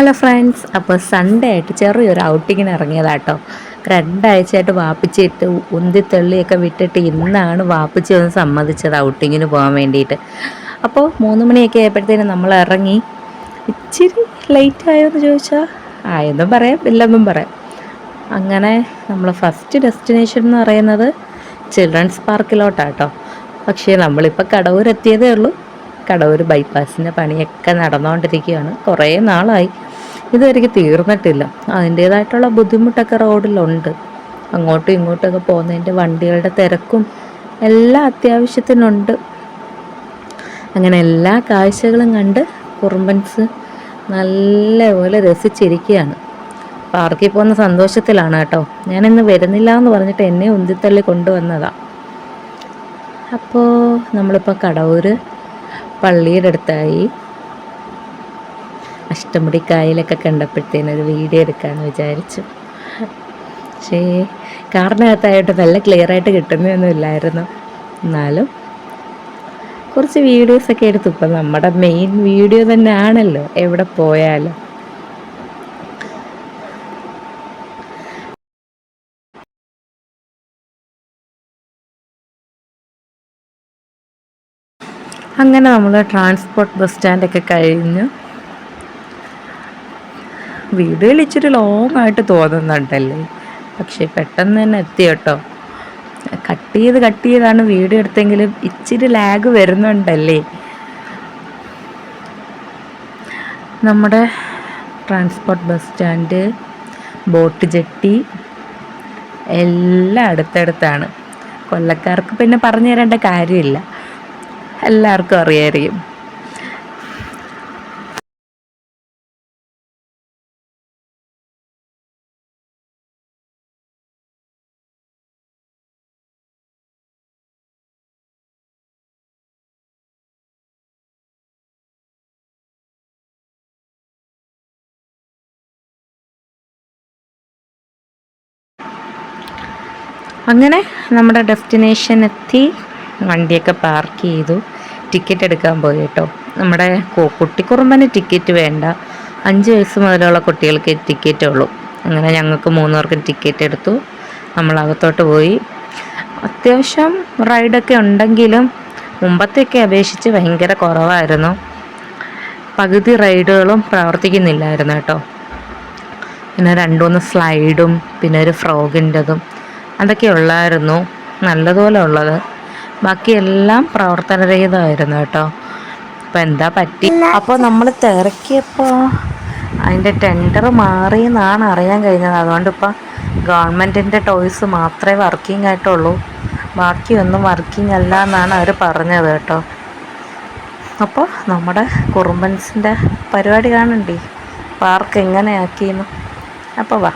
Hello friends അപ്പോൾ Sunday ആയിട്ട് ചെറിയൊരു ഔട്ടിങ്ങിന് ഇറങ്ങിയതാട്ടോ. രണ്ടാഴ്ചയായിട്ട് വാപ്പിച്ചിട്ട് ഉന്തിത്തള്ളിയൊക്കെ വിട്ടിട്ട് ഇന്നാണ് വാപ്പിച്ചി ഒന്ന് സമ്മതിച്ചത് ഔട്ടിങ്ങിന് പോകാൻ വേണ്ടിയിട്ട്. അപ്പോൾ മൂന്ന് മണിയൊക്കെ ആയപ്പോഴത്തേനും നമ്മൾ ഇറങ്ങി. ഇച്ചിരി ലേറ്റ് ആയോ എന്ന് ചോദിച്ചാൽ ആയെന്നും പറയാം ഇല്ലെന്നും പറയാം. അങ്ങനെ നമ്മൾ ഫസ്റ്റ് ഡെസ്റ്റിനേഷൻ എന്ന് പറയുന്നത് ചിൽഡ്രൻസ് പാർക്കിലോട്ടാട്ടോ പക്ഷേ നമ്മളിപ്പോൾ കടവൂരെത്തിയതേ ഉള്ളൂ. കടവൂർ ബൈപ്പാസിന്റെ പണിയൊക്കെ നടന്നുകൊണ്ടിരിക്കുകയാണ് കുറേ നാളായി. ഇതുവരെയ്ക്ക് തീർന്നിട്ടില്ല. അതിന്റേതായിട്ടുള്ള ബുദ്ധിമുട്ടൊക്കെ റോഡിലുണ്ട്. അങ്ങോട്ടും ഇങ്ങോട്ടൊക്കെ പോകുന്നതിന്റെ വണ്ടികളുടെ തിരക്കും എല്ലാം അത്യാവശ്യത്തിനുണ്ട്. അങ്ങനെ എല്ലാ കാഴ്ചകളും കണ്ട് കുറുമ്പൻസ് നല്ലപോലെ രസിച്ചിരിക്കുകയാണ്. പാർക്കിൽ പോകുന്ന സന്തോഷത്തിലാണ് കേട്ടോ. ഞാനിന്ന് വരുന്നില്ല എന്ന് പറഞ്ഞിട്ട് എന്നെ ഉന്തിത്തള്ളി കൊണ്ടുവന്നതാണ് അപ്പോൾ നമ്മളിപ്പോൾ കടവൂർ പള്ളിയുടെ അടുത്തായി അഷ്ടമുടി കായലൊക്കെ കണ്ടപ്പോഴത്തേനും ഒരു വീഡിയോ എടുക്കാമെന്ന് വിചാരിച്ചു. പക്ഷേ കാറിനകത്തായിട്ട് നല്ല ക്ലിയർ ആയിട്ട് കിട്ടുന്നൊന്നുമില്ലായിരുന്നു എന്നാലും കുറച്ച് വീഡിയോസൊക്കെ എടുത്തു. ഇപ്പം നമ്മുടെ മെയിൻ വീഡിയോ തന്നെ ആണല്ലോ എവിടെ പോയാലും. അങ്ങനെ നമ്മൾ ട്രാൻസ്പോർട്ട് ബസ് സ്റ്റാൻഡൊക്കെ കഴിഞ്ഞ്. വീഡിയോയിൽ ഇച്ചിരി ലോങ് ആയിട്ട് തോന്നുന്നുണ്ടല്ലേ. പക്ഷേ പെട്ടെന്ന് തന്നെ എത്തി കേട്ടോ. കട്ട് ചെയ്ത് കട്ട് ചെയ്താണ് വീഡിയോ എടുത്തെങ്കിലും ഇച്ചിരി ലാഗ് വരുന്നുണ്ടല്ലേ. നമ്മുടെ transport bus stand boat jetty എല്ലാം അടുത്തടുത്താണ്. കൊല്ലക്കാർക്ക് പിന്നെ പറഞ്ഞു തരേണ്ട കാര്യമില്ല. എല്ലാവർക്കും അറിയായിരിക്കും. അങ്ങനെ നമ്മുടെ ഡെസ്റ്റിനേഷൻ എത്തി. വണ്ടിയൊക്കെ പാർക്ക് ചെയ്തു. ടിക്കറ്റ് എടുക്കാൻ പോയി കേട്ടോ. നമ്മുടെ കുട്ടിക്കുറുമ്പന് ടിക്കറ്റ് വേണ്ട. അഞ്ച് വയസ്സ് മുതലുള്ള കുട്ടികൾക്ക് ടിക്കറ്റ് ഉള്ളൂ. അങ്ങനെ ഞങ്ങൾക്ക് മൂന്നുപേർക്കും ടിക്കറ്റ് എടുത്തു. നമ്മൾ അകത്തോട്ട് പോയി. അത്യാവശ്യം റൈഡൊക്കെ ഉണ്ടെങ്കിലും മുമ്പത്തെയൊക്കെ അപേക്ഷിച്ച് ഭയങ്കര കുറവായിരുന്നു. പകുതി റൈഡുകളും പ്രവർത്തിക്കുന്നില്ലായിരുന്നു കേട്ടോ. പിന്നെ രണ്ടുമൂന്ന് സ്ലൈഡും പിന്നെ ഒരു ഫ്രോഗിന്റെതും അതൊക്കെ ഉള്ളായിരുന്നു നല്ലതുപോലെ ഉള്ളത് ബാക്കിയെല്ലാം പ്രവർത്തനരഹിതമായിരുന്നു കേട്ടോ. അപ്പോൾ എന്താ പറ്റി? അപ്പോൾ നമ്മൾ തിരക്കിയപ്പോൾ അതിന്റെ ടെൻഡർ മാറി എന്നാണ് അറിയാൻ കഴിഞ്ഞത്. അതുകൊണ്ട് ഇപ്പോൾ ഗവൺമെന്റിന്റെ ടോയ്സ് മാത്രമേ വർക്കിംഗ് ആയിട്ടുള്ളൂ. ബാക്കിയൊന്നും വർക്കിംഗ് അല്ല എന്നാണ് അവർ പറഞ്ഞത് കേട്ടോ. അപ്പോൾ നമ്മുടെ കുറുമ്പൻസിന്റെ പരിപാടി കാണണ്ടേ? പാർക്ക് എങ്ങനെയാക്കിയെന്ന്? അപ്പോൾ വാ.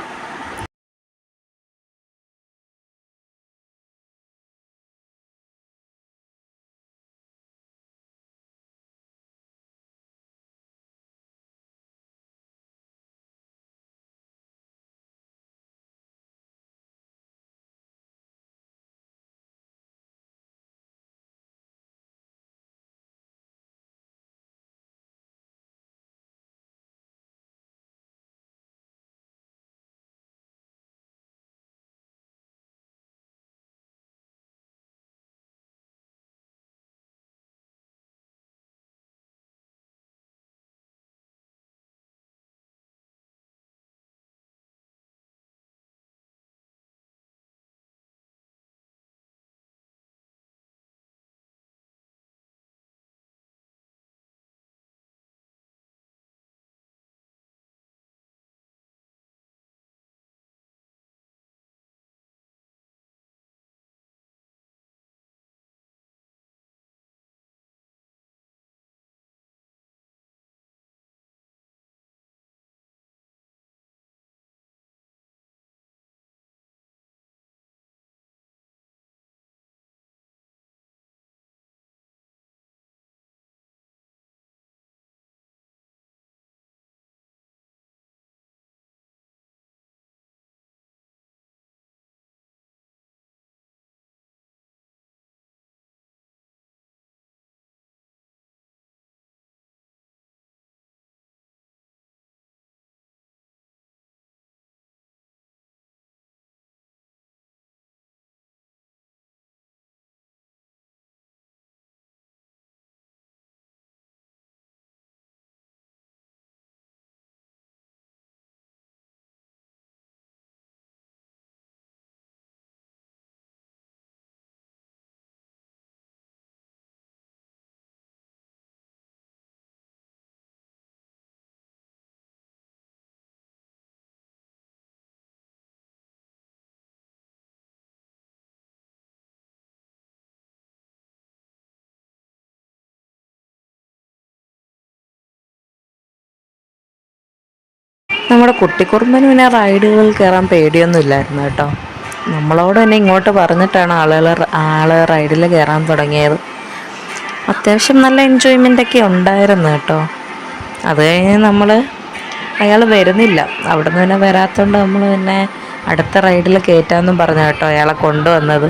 നമ്മുടെ കുട്ടിക്കുറുമ്പന് പിന്നെ റൈഡുകൾ കയറാൻ പേടിയൊന്നും ഇല്ലായിരുന്നു കേട്ടോ. നമ്മളോട് തന്നെ ഇങ്ങോട്ട് പറഞ്ഞിട്ടാണ് ആളുകൾ ആൾ റൈഡിൽ കയറാൻ തുടങ്ങിയത്. അത്യാവശ്യം നല്ല എൻജോയ്മെന്റ് ഒക്കെ ഉണ്ടായിരുന്നു കേട്ടോ. അത് കഴിഞ്ഞ് നമ്മൾ അയാൾ വരുന്നില്ല. അവിടെ നിന്ന് പിന്നെ വരാത്തതുകൊണ്ട് നമ്മൾ പിന്നെ അടുത്ത റൈഡിൽ കയറ്റാമെന്നും പറഞ്ഞു കേട്ടോ അയാളെ കൊണ്ടുവന്നത്.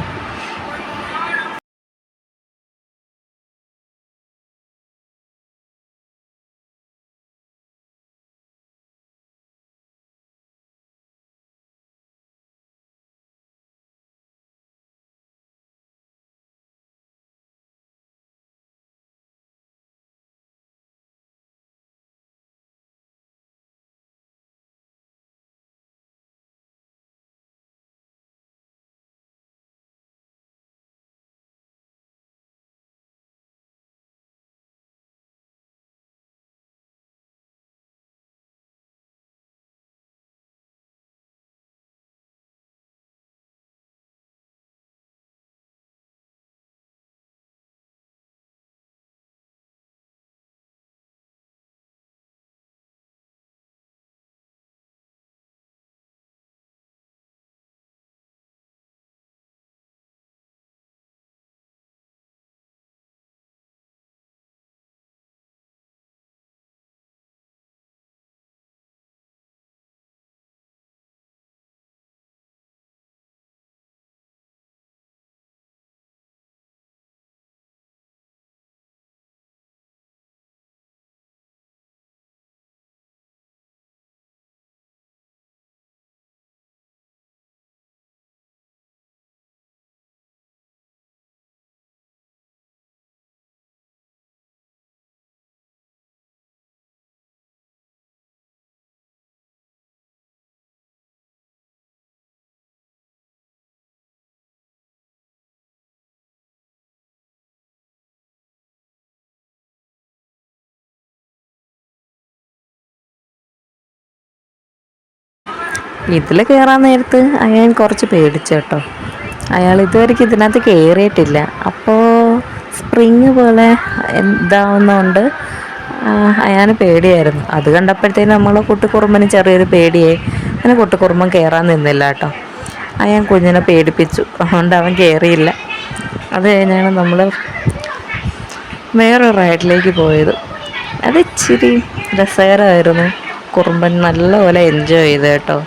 ഇതിൽ കയറാൻ നേരത്ത് അയാൾ കുറച്ച് പേടിച്ചു കേട്ടോ. അയാൾ ഇതുവരെ ഇതിനകത്ത് കയറിയിട്ടില്ല അപ്പോൾ സ്പ്രിങ് പോലെ ഇതാവുന്നതുകൊണ്ട് അയാൾ പേടിയായിരുന്നു. അത് കണ്ടപ്പോഴത്തേനും നമ്മളെ കുട്ടിക്കുറുമ്പന് ചെറിയൊരു പേടിയായി. അങ്ങനെ കുട്ടിക്കുറുമ്പൻ കയറാൻ നിന്നില്ല കേട്ടോ. അയാൻ കുഞ്ഞിനെ പേടിപ്പിച്ചു. അതുകൊണ്ട് അവൻ കയറിയില്ല അത് കഴിഞ്ഞാണ് നമ്മൾ വേറൊരു റൈഡിലേക്ക് പോയത്. അത് ഇച്ചിരി രസകരമായിരുന്നു. കുറുമ്പൻ നല്ലപോലെ എൻജോയ് ചെയ്ത് കേട്ടോ.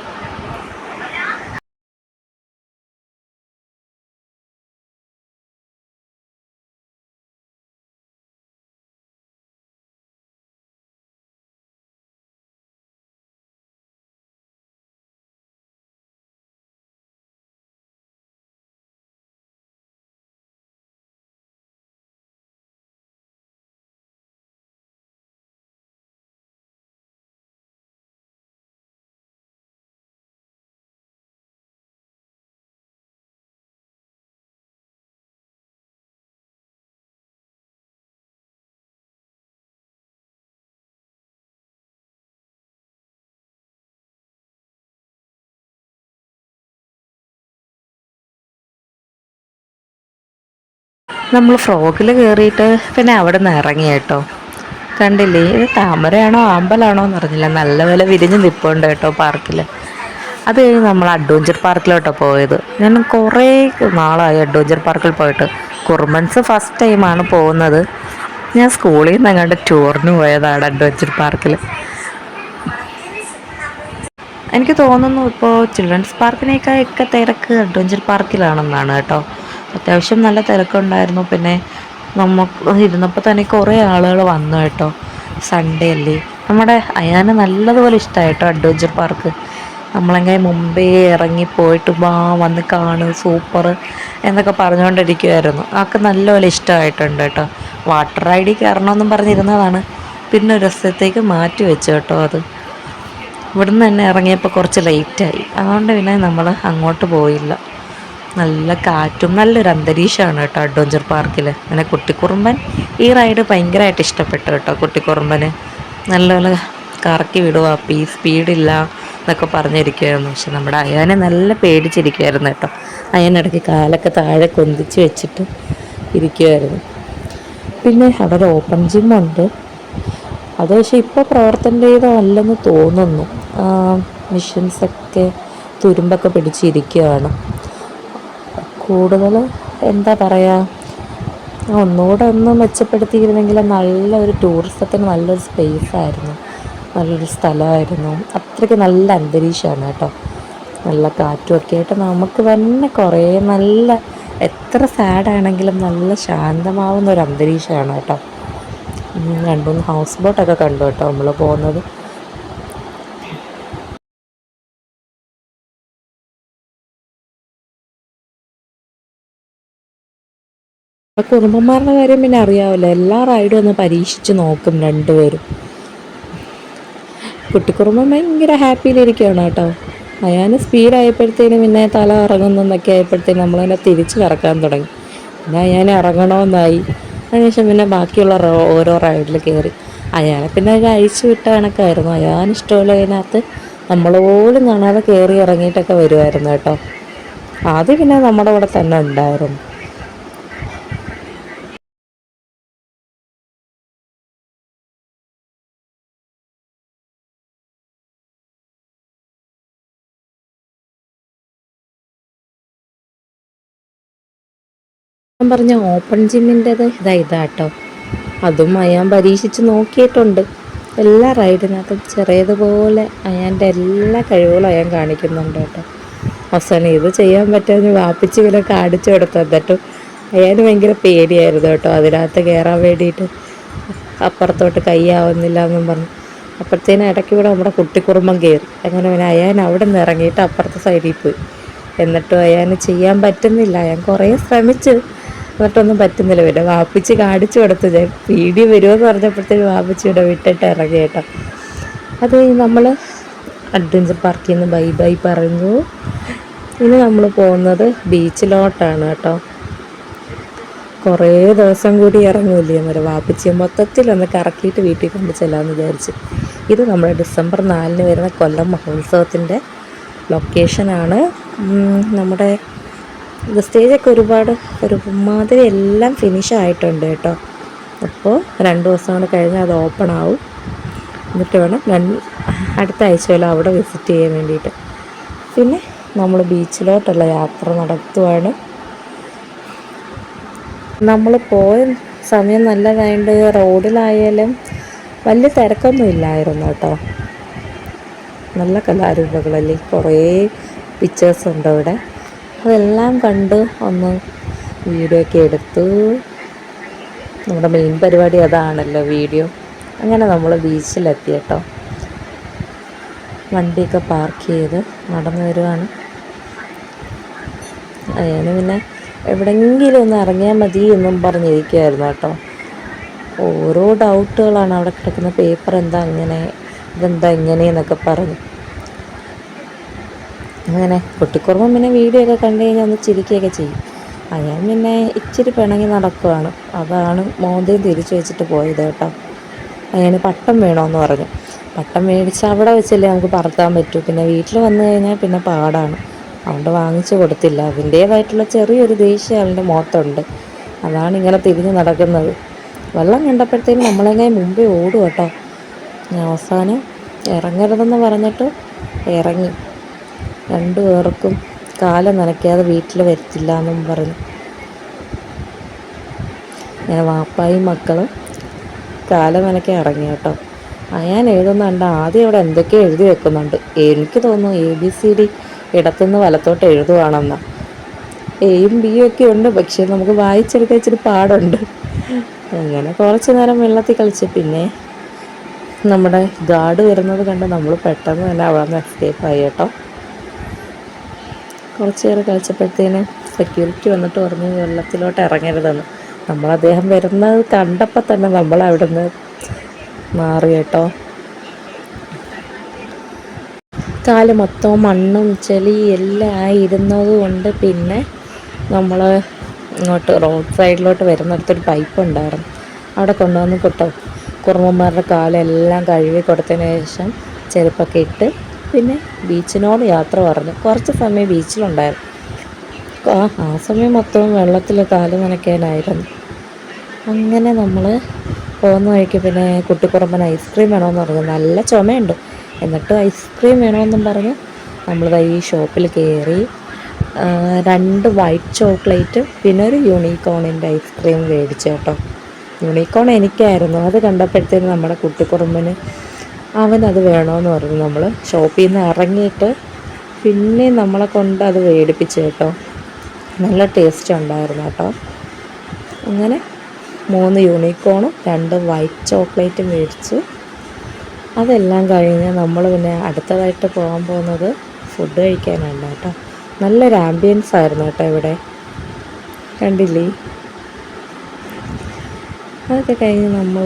നമ്മൾ ഫ്രോക്കിൽ കയറിയിട്ട് പിന്നെ അവിടെ നിന്ന് ഇറങ്ങി കേട്ടോ. കണ്ടില്ലേ? ഇത് താമരയാണോ ആമ്പലാണോ എന്ന് അറിഞ്ഞില്ല നല്ല വില വിരിഞ്ഞ് നിൽപ്പുണ്ട് കേട്ടോ പാർക്കിൽ അത് കഴിഞ്ഞ് നമ്മൾ അഡ്വഞ്ചർ പാർക്കിലോട്ടോ പോയത്. ഞാൻ കുറേ നാളായി അഡ്വഞ്ചർ പാർക്കിൽ പോയിട്ട്. കുർമൻസ് ഫസ്റ്റ് ടൈമാണ് പോകുന്നത്. ഞാൻ സ്കൂളിൽ നിന്ന് അങ്ങോട്ട് ടൂറിന് പോയതാണ് അഡ്വഞ്ചർ പാർക്കിൽ. എനിക്ക് തോന്നുന്നു ഇപ്പോൾ ചിൽഡ്രൻസ് പാർക്കിനേക്കാൾ ഒക്കെ തിരക്ക് അഡ്വഞ്ചർ പാർക്കിലാണെന്നാണ് കേട്ടോ. അത്യാവശ്യം നല്ല തിരക്കുണ്ടായിരുന്നു. പിന്നെ നമുക്ക് ഇരുന്നപ്പോൾ തന്നെ കുറേ ആളുകൾ വന്നു കേട്ടോ. സൺഡേ അല്ലേ? നമ്മുടെ അയാന് നല്ലതുപോലെ ഇഷ്ടമായി കേട്ടോ അഡ്വഞ്ചർ പാർക്ക് നമ്മളെങ്ങനെ മുമ്പേ ഇറങ്ങി പോയിട്ട് വാ വന്ന് കാണ് സൂപ്പർ എന്നൊക്കെ പറഞ്ഞുകൊണ്ടിരിക്കുമായിരുന്നു ആൾക്ക് നല്ലപോലെ ഇഷ്ടമായിട്ടുണ്ട് കേട്ടോ. വാട്ടർ റൈഡിൽ കയറണമെന്നും പറഞ്ഞിരുന്നതാണ്. പിന്നെ ഒരു ദിവസത്തേക്ക് മാറ്റി വെച്ചു കേട്ടോ അത്. ഇവിടുന്ന് തന്നെ ഇറങ്ങിയപ്പോൾ കുറച്ച് ലേറ്റായി അതുകൊണ്ട് പിന്നെ നമ്മൾ അങ്ങോട്ട് പോയില്ല. നല്ല കാറ്റും നല്ലൊരു അന്തരീക്ഷമാണ് കേട്ടോ അഡ്വഞ്ചർ പാർക്കിൽ അങ്ങനെ കുട്ടിക്കുറുമ്പൻ ഈ റൈഡ് ഭയങ്കരമായിട്ട് ഇഷ്ടപ്പെട്ടു കേട്ടോ കുട്ടിക്കുറുമ്പന്. നല്ലപോലെ കറക്കി വിടുക പീ സ്പീഡില്ല എന്നൊക്കെ പറഞ്ഞിരിക്കുകയായിരുന്നു പക്ഷെ നമ്മുടെ അയാനെ നല്ല പേടിച്ചിരിക്കുമായിരുന്നു കേട്ടോ. അയാനിടയ്ക്ക് കാലൊക്കെ താഴെ കൊന്തിച്ച് വെച്ചിട്ട് ഇരിക്കുമായിരുന്നു പിന്നെ അവിടെ ഓപ്പൺ ജിമ്മുണ്ട് അത് പക്ഷേ ഇപ്പോൾ പ്രവർത്തനരഹിതമല്ലെന്ന് തോന്നുന്നു. മിഷൻസൊക്കെ തുരുമ്പൊക്കെ പിടിച്ചിരിക്കുകയാണ് കൂടുതൽ എന്താ പറയുക ഒന്നുകൂടെ ഒന്ന് മെച്ചപ്പെടുത്തിയിരുന്നെങ്കിൽ നല്ലൊരു ടൂറിസത്തിന് നല്ലൊരു സ്പേസ് ആയിരുന്നു. നല്ലൊരു സ്ഥലമായിരുന്നു. അത്രയ്ക്ക് നല്ല അന്തരീക്ഷമാണ് കേട്ടോ. നല്ല കാറ്റുമൊക്കെ ആയിട്ട് നമുക്ക് തന്നെ കുറേ നല്ല എത്ര സാഡാണെങ്കിലും നല്ല ശാന്തമാവുന്ന ഒരു അന്തരീക്ഷമാണ് കേട്ടോ. രണ്ടു മൂന്ന് ഹൗസ് ബോട്ടൊക്കെ കണ്ടു കേട്ടോ നമ്മൾ പോകുന്നത്. കുറുമ്പന്മാരുടെ കാര്യം പിന്നെ അറിയാമല്ലോ എല്ലാ റൈഡും ഒന്ന് പരീക്ഷിച്ച് നോക്കും രണ്ടുപേരും. കുട്ടിക്കുറുമ്പൻ ഭയങ്കര ഹാപ്പിയിലിരിക്കുകയാണ് കേട്ടോ. അയാൾ സ്പീഡായപ്പോഴത്തേനും പിന്നെ തല ഇറങ്ങുന്നതൊക്കെ ആയപ്പോഴത്തേനും നമ്മളതിനെ തിരിച്ച് കറക്കാൻ തുടങ്ങി. പിന്നെ അയാൾ ഇറങ്ങണമെന്നായി. അതിനുശേഷം പിന്നെ ബാക്കിയുള്ള ഓരോ റൈഡിൽ കയറി അയാളെ പിന്നെ ഒരു അഴിച്ചു വിട്ട കണക്കായിരുന്നു. അയാൾ ഇഷ്ടമുള്ളതിനകത്ത് നമ്മൾ പോലും കാണാതെ കയറി ഇറങ്ങിയിട്ടൊക്കെ വരുമായിരുന്നു കേട്ടോ. ആദ്യം പിന്നെ നമ്മുടെ കൂടെ തന്നെ ഉണ്ടായിരുന്നു. ഞാൻ പറഞ്ഞ ഓപ്പൺ ജിമ്മിന്റെത് ഇതാ ഇതാട്ടോ. അതും അയാൻ പരീക്ഷിച്ച് നോക്കിയിട്ടുണ്ട്. എല്ലാ റൈഡിനകത്തും ചെറിയതുപോലെ അയാന്റെ എല്ലാ കഴിവുകളും അയാൻ കാണിക്കുന്നുണ്ട് കേട്ടോ. അവസാനം ഇത് ചെയ്യാൻ പറ്റുമെന്ന് വാപ്പിച്ച് ഇങ്ങനെ കാണിച്ചു കൊടുത്തു. എന്നിട്ടും അയാന് ഭയങ്കര പേടിയായിരുന്നു കേട്ടോ. അതിനകത്ത് കയറാൻ വേണ്ടിയിട്ട് അപ്പുറത്തോട്ട് കൈയാവുന്നില്ല എന്നും പറഞ്ഞു. അപ്പോഴത്തേനും ഇടയ്ക്ക് ഇവിടെ നമ്മുടെ കുട്ടിക്കുറുമ്പം കയറി. അങ്ങനെ പിന്നെ അയാൻ അവിടെ നിന്ന് ഇറങ്ങിയിട്ട് അപ്പുറത്തെ സൈഡിൽ പോയി. എന്നിട്ടും അയാന് ചെയ്യാൻ പറ്റുന്നില്ല. അയാൻ കുറേ ശ്രമിച്ചു. എന്നിട്ടൊന്നും പറ്റുന്നില്ല. പിന്നെ വാപ്പിച്ച് കാണിച്ചു കൊടുത്തു. ഞാൻ വീഡിയോ വരുമെന്ന് പറഞ്ഞപ്പോഴത്തേക്ക് ഇവിടെ വിട്ടിട്ട് ഇറങ്ങി കേട്ടോ. അത് നമ്മൾ അഡ്വഞ്ചർ പാർക്കിൽ നിന്ന് ബൈ ബൈ പറഞ്ഞു. ഇനി നമ്മൾ പോകുന്നത് ബീച്ചിലോട്ടാണ് കേട്ടോ. കുറേ ദിവസം കൂടി ഇറങ്ങൂല്ലേ എന്നൊരു വാപ്പിച്ച് മൊത്തത്തിലൊന്ന് കറക്കിയിട്ട് വീട്ടിൽ കൊണ്ട് ചെല്ലാമെന്ന് വിചാരിച്ച്. ഇത് നമ്മുടെ ഡിസംബർ നാലിന് വരുന്ന കൊല്ലം മഹോത്സവത്തിന്റെ ലൊക്കേഷനാണ് നമ്മുടെ സ്റ്റേജൊക്കെ ഒരുപാട് ഒരു മാതിരി എല്ലാം ഫിനിഷ് ആയിട്ടുണ്ട് കേട്ടോ. അപ്പോൾ രണ്ട് ദിവസം കൊണ്ട് കഴിഞ്ഞാൽ അത് ഓപ്പൺ ആവും. എന്നിട്ട് വേണം അടുത്ത ആഴ്ചയിലും അവിടെ വിസിറ്റ് ചെയ്യാൻ വേണ്ടിയിട്ട്. പിന്നെ നമ്മൾ ബീച്ചിലോട്ടുള്ള യാത്ര നടത്തുവാണ്. നമ്മൾ പോയ സമയം നല്ലതായതുകൊണ്ട് റോഡിലായാലും വലിയ തിരക്കൊന്നും ഇല്ലായിരുന്നു കേട്ടോ. നല്ല കലാരൂപങ്ങളല്ലേ? കുറേ പിക്ചേഴ്സ് ഉണ്ട് അവിടെ അതെല്ലാം കണ്ട്. ഒന്ന് വീഡിയോ ഒക്കെ എടുത്തു. നമ്മുടെ മെയിൻ പരിപാടി അതാണല്ലോ വീഡിയോ. അങ്ങനെ നമ്മൾ ബീച്ചിലെത്തി കേട്ടോ. വണ്ടിയൊക്കെ പാർക്ക് ചെയ്ത് നടന്നു വരുവാണ്. അതിന് പിന്നെ എവിടെയെങ്കിലും ഒന്ന് ഇറങ്ങിയാൽ മതി എന്നും പറഞ്ഞിരിക്കുമായിരുന്നു കേട്ടോ. ഓരോ ഡൗട്ടുകളാണ് അവിടെ കിടക്കുന്ന പേപ്പർ എന്താ അങ്ങനെ ഇതെന്താ ഇങ്ങനെയെന്നൊക്കെ പറഞ്ഞു. അങ്ങനെ കുട്ടിക്കുറുമ്പം പിന്നെ വീഡിയോ ഒക്കെ കണ്ടു കഴിഞ്ഞാൽ ഒന്ന് ചിരിക്കുകയൊക്കെ ചെയ്യും. അയാൾ പിന്നെ ഇച്ചിരി പിണങ്ങി നടക്കുകയാണ് അതാണ് മോന്തയും തിരിച്ചു വെച്ചിട്ട് പോയത് കേട്ടോ. അയാന് പട്ടം വേണമെന്ന് പറഞ്ഞു. പട്ടം മേടിച്ച് അവിടെ വെച്ചല്ലേ നമുക്ക് പറത്താൻ പറ്റൂ. പിന്നെ വീട്ടിൽ വന്നു കഴിഞ്ഞാൽ പിന്നെ പാടാണ്. അതുകൊണ്ട് വാങ്ങിച്ചു കൊടുത്തില്ല. അതിന്റേതായിട്ടുള്ള ചെറിയൊരു ദേഷ്യം അവന്റെ മുഖത്തുണ്ട്. അതാണ് ഇങ്ങനെ തിരിഞ്ഞു നടക്കുന്നത്. വെള്ളം കണ്ടപ്പോഴത്തേക്കും നമ്മളെങ്ങനെ മുമ്പേ ഓടും കേട്ടോ. അവസാനം ഇറങ്ങരുതെന്ന് പറഞ്ഞിട്ട് ഇറങ്ങി. രണ്ടു പേർക്കും കാലം നനയ്ക്കാതെ വീട്ടിൽ വരത്തില്ല എന്നും പറഞ്ഞു. ഞാൻ വാപ്പായും മക്കളും കാലം നനയ്ക്കാൻ ഇറങ്ങി കേട്ടോ. ഞാൻ എഴുതുന്നുണ്ട് ആദ്യം ഇവിടെ എന്തൊക്കെയോ എഴുതി വെക്കുന്നുണ്ട്. എനിക്ക് തോന്നുന്നു എ ബി സി ഡി ഇടത്തുനിന്ന് വലത്തോട്ട് എഴുതുവാണെന്നാ. എയും ബിയും ഒക്കെ ഉണ്ട് പക്ഷേ നമുക്ക് വായിച്ചെടുക്കാൻ ഇച്ചിരി പാടുണ്ട്. അങ്ങനെ കുറച്ച് നേരം വെള്ളത്തിൽ കളിച്ച് പിന്നെ നമ്മുടെ ഗാർഡ് വരുന്നത് കണ്ട് നമ്മൾ പെട്ടെന്ന് തന്നെ അവിടെ നിന്ന് എസ്കേപ്പ് ആയി കേട്ടോ. കുറച്ച് നേരം കളിച്ചപ്പോഴത്തേന് സെക്യൂരിറ്റി വന്നിട്ട് പറഞ്ഞു വെള്ളത്തിലോട്ട് ഇറങ്ങരുതെന്ന്. നമ്മൾ അദ്ദേഹം വരുന്നത് കണ്ടപ്പോൾ തന്നെ നമ്മൾ അവിടെ നിന്ന് മാറി കേട്ടോ. കാൽ മൊത്തം മണ്ണും ചെളി എല്ലാം ആയിരുന്നത് കൊണ്ട് പിന്നെ നമ്മൾ ഇങ്ങോട്ട് റോഡ് സൈഡിലോട്ട് വരുന്നിടത്തൊരു പൈപ്പ് ഉണ്ടായിരുന്നു. അവിടെ കൊണ്ടുവന്ന് കിട്ടും കുറുമ്പന്മാരുടെ കാലെല്ലാം കഴുകി കൊടുത്തതിന് ശേഷം ചെരുപ്പൊക്കെ ഇട്ട് പിന്നെ ബീച്ചിനോട് യാത്ര പറഞ്ഞു. കുറച്ച് സമയം ബീച്ചിലുണ്ടായിരുന്നു. ആ സമയം മൊത്തവും വെള്ളത്തിൽ കാൽ നനയ്ക്കാനായിരുന്നു. അങ്ങനെ നമ്മൾ പോകുന്ന വഴിക്ക് പിന്നെ കുട്ടിക്കുറമ്പൻ ഐസ്ക്രീം വേണമെന്ന് പറഞ്ഞു. നല്ല ചുമയുണ്ട്. എന്നിട്ട് ഐസ്ക്രീം വേണമെന്നും പറഞ്ഞ് നമ്മൾ ഈ ഷോപ്പിൽ കയറി രണ്ട് വൈറ്റ് ചോക്ലേറ്റ് പിന്നെ ഒരു യൂണിക്കോണിന്റെ ഐസ്ക്രീം മേടിച്ചു കേട്ടോ. യൂണിക്കോൺ എനിക്കായിരുന്നു. അത് കണ്ടപ്പോഴത്തേനും നമ്മുടെ കുട്ടിക്കുറുമ്പന് അവനത് വേണമെന്ന് പറഞ്ഞു നമ്മൾ ഷോപ്പിൽ നിന്ന് ഇറങ്ങിയിട്ട് പിന്നെ നമ്മളെ കൊണ്ട് അത് വേടിപ്പിച്ച് കേട്ടോ. നല്ല ടേസ്റ്റ് ഉണ്ടായിരുന്നു കേട്ടോ. അങ്ങനെ മൂന്ന് യൂണിക്കോണും രണ്ട് വൈറ്റ് ചോക്ലേറ്റും മേടിച്ചു അതെല്ലാം കഴിഞ്ഞ് നമ്മൾ പിന്നെ അടുത്തതായിട്ട് പോകാൻ പോകുന്നത് ഫുഡ് കഴിക്കാനാണ് കേട്ടോ. നല്ലൊരു ആംബിയൻസ് ആയിരുന്നു കേട്ടോ ഇവിടെ. കണ്ടില്ലേ? അതൊക്കെ കഴിഞ്ഞ് നമ്മൾ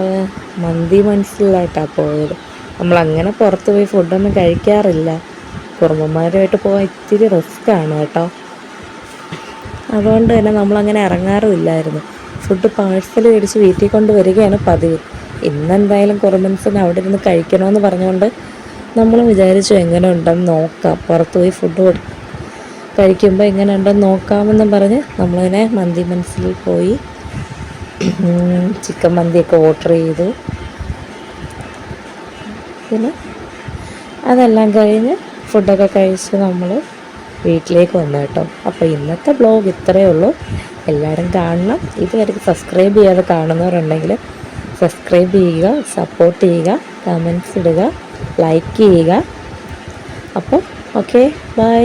മന്തി മനസ്സിലായിട്ടാണ് പോയത്. നമ്മൾ അങ്ങനെ പുറത്ത് പോയി ഫുഡൊന്നും കഴിക്കാറില്ല. കുറുമ്പന്മാരുമായിട്ട് പോകാൻ ഇത്തിരി ആണ് കേട്ടോ. അതുകൊണ്ട് തന്നെ നമ്മളങ്ങനെ ഇറങ്ങാറുമില്ലായിരുന്നു. ഫുഡ് പാഴ്സൽ മേടിച്ച് വീട്ടിൽ കൊണ്ടുവരികയാണ് പതിവ്. ഇന്നെന്തായാലും കുറുമൻസിന് അവിടെ ഇരുന്ന് കഴിക്കണമെന്ന് പറഞ്ഞുകൊണ്ട് നമ്മൾ വിചാരിച്ചു എങ്ങനെ ഉണ്ടെന്ന് നോക്കാം. പുറത്ത് പോയി ഫുഡ് കഴിക്കുമ്പോൾ എങ്ങനെ ഉണ്ടെന്ന് നോക്കാമെന്നും പറഞ്ഞ് നമ്മളിങ്ങനെ മന്തി മനസ്സിൽ പോയി. ചിക്കൻ മന്തിയൊക്കെ ഓർഡർ ചെയ്തു. പിന്നെ അതെല്ലാം കഴിഞ്ഞ് ഫുഡൊക്കെ കഴിച്ച് നമ്മൾ വീട്ടിലേക്ക് വന്നു കേട്ടോ. അപ്പോൾ ഇന്നത്തെ ബ്ലോഗ് ഇത്രയേ ഉള്ളൂ. എല്ലാവരും കാണണം. ഇതുവരെ സബ്സ്ക്രൈബ് ചെയ്യാതെ കാണുന്നവരുണ്ടെങ്കിൽ സബ്സ്ക്രൈബ് ചെയ്യുക സപ്പോർട്ട് ചെയ്യുക കമൻസ് ഇടുക ലൈക്ക് ചെയ്യുക. അപ്പോൾ ഓക്കെ ബൈ